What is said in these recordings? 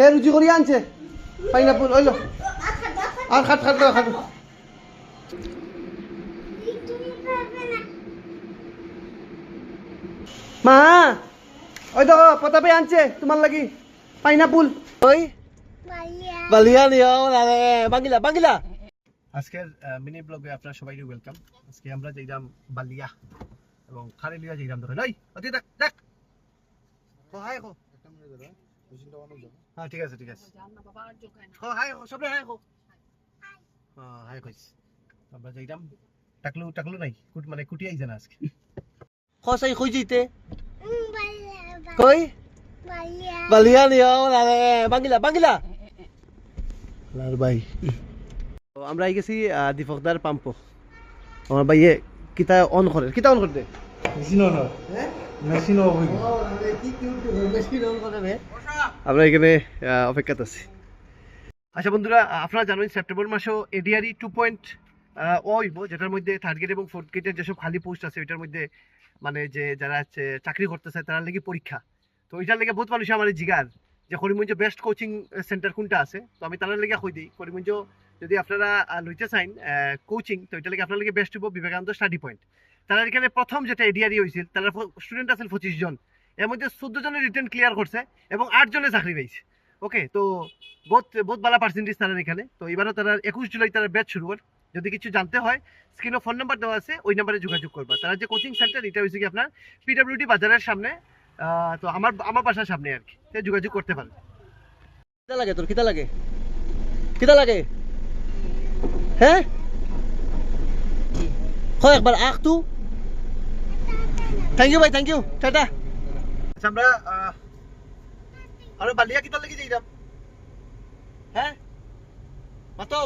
তে রুচি করিয়া আনছে। পাইনাপল ওইলো আর খাট খাট খাট মা, ওই দেখো পতাপে আনছে তোমার লাগি। পাইনাপুল। ওই। বালিয়া নিও বাঙ্গিলা বাঙ্গিলা। আজকের মিনি ব্লগে আপনারা সবাই ওয়েলকাম আজকে আমরা যাইলাম বালিয়া এবং খারেলিয়া যাইলাম ধরে অতি দেখ দেখ। হ্যাঁ ঠিক আছে ঠিক আছে। হাই কো হাই কো হ্যাঁ হাই কইস। আমরা যাইলাম টাকলু টাকলু নাই কুট মানে কুটি আইছে না আজকে। খসাই কই যাইতে? কই? বালিয়া। নিও লাগে বাঙ্গিলা বাঙ্গিলা। লাল ভাই। আমরা আই গেছি আহ, দীপকদার পাম্প। আমার ভাইয়ে কিতা অন করে কিতা অন করে দে? আমরা এখানে অপেক্ষাত আছি। আচ্ছা বন্ধুরা, আপনারা জানেন সেপ্টেম্বর মাসেও এডিআরই টু পয়েন্ট ওইব যেটার মধ্যে থার্ড গ্রেড এবং ফোর্থ গ্রেডের যেসব খালি পোস্ট আছে, ওইটার মধ্যে মানে যে যারা চাকরি করতে চায় তারা লেগে পরীক্ষা। তো ওইটার লেগে বহুত মানুষ আমার জিগার, যে করিমগঞ্জ বেস্ট কোচিং সেন্টার কোনটা আছে, তো আমি তার লেগে কই দিই। করিমগঞ্জ যদি আপনারা লইতে চাইন কোচিং তো ওইটা লেগে আপনার বেস্ট হইব বিবেকানন্দ স্টাডি পয়েন্ট তারা এখানে প্রথম যেটা এডিআরই হয়েছিল তারা স্টুডেন্ট আছে পঁচিশ জন। এর মধ্যে চোদ্দ জনের রিটার্ন ক্লিয়ার করছে এবং আট জনে চাকরি পাইছে ওকে তো বহুত বহুত ভালো পার্সেন্টেজ তারা এখানে। তো এবারও তারা একুশ জুলাই তারা ব্যাচ শুরু করে। যদি কিছু জানতে হয় স্ক্রিনে ফোন নাম্বার দেওয়া আছে, ওই নাম্বারে যোগাযোগ করবা। তারা যে কোচিং সেন্টার এটা হয়েছে কি আপনার পিডব্লিউডি বাজারের সামনে তো আমার আমার বাসার সামনে আর কি। যোগাযোগ করতে পারেন। কিতা লাগে তোর কিতা লাগে। কিতা লাগে। হ্যাঁ একবার তু থ্যাংক ইউ ভাই থ্যাংক ইউ টাটা আচ্ছা আমরা আমরা বালিয়া কিতা লেগে হ্যাঁ মাতো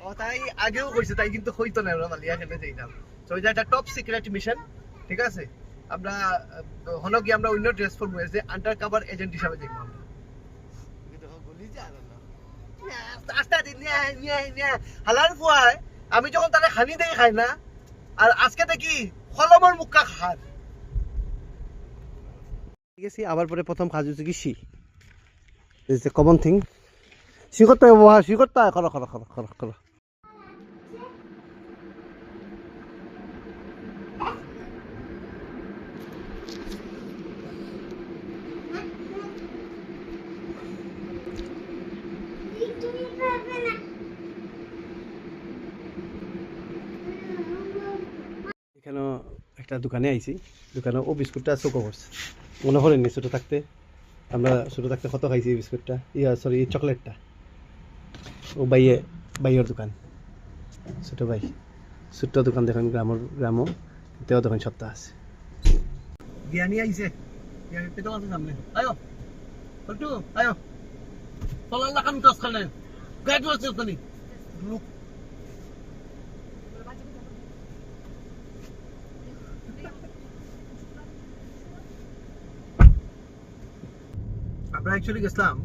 ও তাই আগেও কইছে তাই কিন্তু হইতো না আমরা বালিয়া খেলে যাইতাম তো এটা একটা টপ সিক্রেট মিশন ঠিক আছে আমরা আহ, হলো কি আমরা অন্য ড্রেস ফর্ম হয়েছে আন্ডার কাভার এজেন্ট হিসাবে যাইব আমরা আমি যখন তারে খানি দেই খাই না, আর আজকে দেখি কলমের মুক্কা খার গেছি, আবার পরে প্রথম কাজ কি C is common thing C করতে হবে বাবা করতে করো করো করো করো করো এখানে একটা দোকানে আইছি। দোকানে ও বিস্কুটটা চোখো করছে মনে করেননি ছোটো থাকতে? আমরা ছোটো থাকতে কত খাইছি এই বিস্কুটটা? ইয়া সরি এই চকলেটটা। ও বাইয়ে, বাইয়ের দোকান। ছোটো ভাই। ছোট্ট দোকান দেখেন গ্রামের, গ্রামও। তেও দোকান সপ্তাহ আছে। জ্ঞানী আইছে। আয়ো। আয়ো। গাইড লুক অ্যাকচুয়ালি গেছিলাম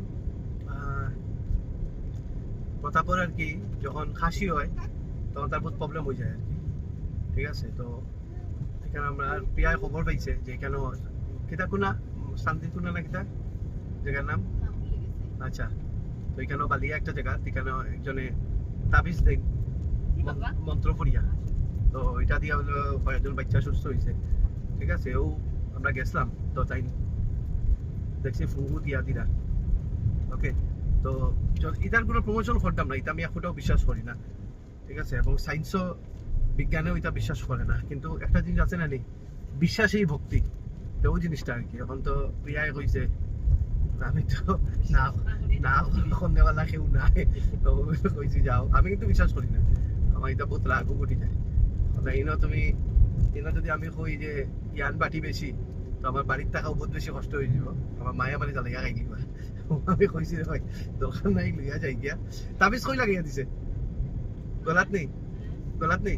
প্রতাপর আর কি, যখন খাসি হয়, তখন তার বহুত প্রবলেম হয়ে যায় আর কি। ঠিক আছে, তো এখানে আমরা প্রিয়ায় খবর পাইছে যে এখানে কিতা কোনা, শান্তি কোনা না কিতা জায়গার নাম? আচ্ছা তো এখানেও বালিয়া একটা জায়গা এখানে একজনে তাবিজ দেন মন্ত্র পড়িয়া তো এটা দিয়া হলো, কয়েকজন বাচ্চা সুস্থ হয়েছে ঠিক আছে, ও, আমরা গেছিলাম, তো তাই দেখছি ফুঙ্গু দিয়া দিরা ওকে তো এটার কোনো প্রমোশন করতাম না এটা আমি এখনটাও বিশ্বাস করি না। ঠিক আছে, এবং সায়েন্সও বিজ্ঞানেও এটা বিশ্বাস করে না। কিন্তু একটা জিনিস আছে না নেই বিশ্বাসেই ভক্তি। তো ওই জিনিসটা আর কি। এখন তো প্রিয়ায় কইছে, আমি তো না না সন্ধ্যেবেলা কেউ নাই। তো কইছি যাও। আমি কিন্তু বিশ্বাস করি না। আমার এটা বহুত রাগও ঘটি যায় ইনো তুমি, ইনো যদি আমি কই যে জ্ঞান বাটি বেশি তো আমার বাড়ির টাকাও বহুত বেশি কষ্ট হয়ে যাব। আমার মায়া বাড়ি জ্বালাইয়া খাই দিবা আমি কইছি নাই লইয়া যাই গিয়া তাবিজ কই লাগাইয়া দিছে। গলাত নেই? গলাত নেই?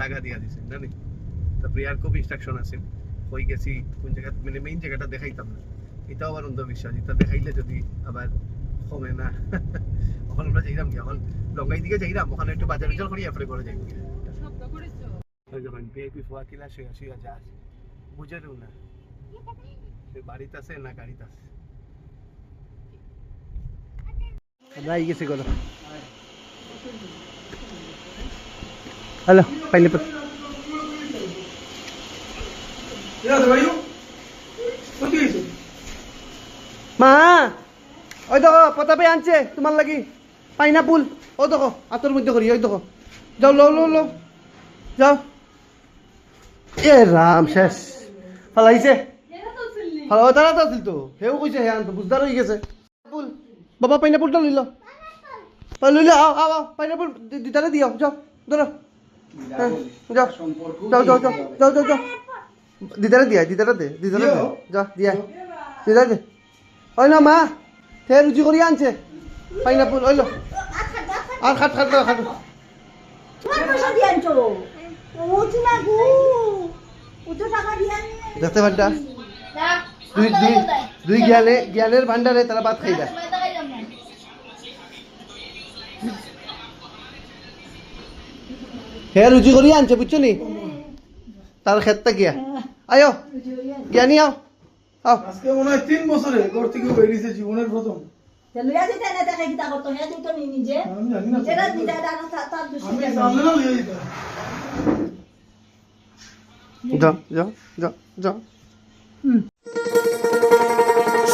টাকা দিয়া দিছে না নি তো প্রিয়ার খুব ইনস্ট্রাকশন আছে কই গেছি কোন জায়গা মানে মেইন জায়গাটা দেখাইতাম না। এটাও আবার অন্ধবিশ্বাস এটা দেখাইলে যদি আবার কমে না। ওখানে আমরা যাইলাম কি? এখন লঙ্গাই দিকে যাইলাম ওখানে একটু বাজার বাজার করি এরপরে করে যখন ভিআইপি ফুয়া কিলা শুয়ে শুয়ে যা বুঝে না। সে বাড়িতে আছে না গাড়িতে আছে? আই গেছি কথা। হ্যালো পাইনাপল মা, ওই দেখো পতাপে আনছে তোমার লাগি পাইনাপুল। ও দেখো, আতর মধ্যে করি, ওই দেখো। যাও লো লো লো যাও। এ রাম, শেষ। ফালাইছে ফালা তারা তো আছিল তো সেও কইছে হে আনতো বুঝদার হয়ে গেছে ফুল বাবা পাইনাপুলটা লইল লইল আও আও আও পাইনাপুল যাও ধরো হ্যাঁ, যাও যাও যাও যাও যাও যাও যাও দিদারে দিয়া দিদারে দে দিদারে দে যা দিয়া দিদারে দে ওই না মা সে রুচি করি আনছে পাইনাপুল ওইলো আর খাট খাট খাট তোমার পয়সা দিয়ে আনছো গো আনি দেখতে পারটা দুই দুই দুই জ্ঞানে জ্ঞানের ভান্ডারে তারা ভাত খাইবা হে রুচি করি আনছে বুঝছ নি? তার ক্ষেতটা গিয়া। আয়ো জ্ঞানী আও। আও। আজকে মনে হয় তিন বছরে ঘর থেকে বেরিয়েছে জীবনের প্রথম। না হে নি নিজে। না। নিজেরা তার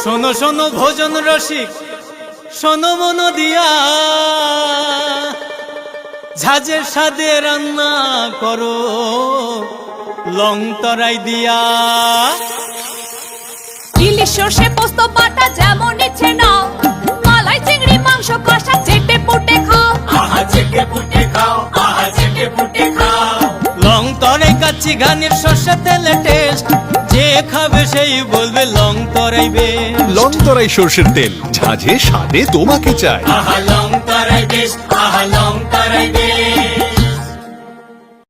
শোনো শোনো ভোজন রসিক। শোনো মন দিয়া। ঝাঁঝের সাদে রান্না করো লং তরাই দিয়া। ইলিশ সর্ষে পোস্ত বাটা যেমন ইচ্ছে নাও। মালাই চিংড়ি মাংস কষা চেটে পুটে খাও। আহা চেটে পুটে খাও আহা চেটে পুটে খাও। লং তরাই কাচ্চি গানের সর্ষের তেলে টেস্ট যে খাবে সেই বলবে লং তরাইবে লং তরাই সর্ষের তেল ঝাঁঝে স্বাদে তোমাকে চাই। আহা লং তরাই বেশ আহা লং তরাই বেশ।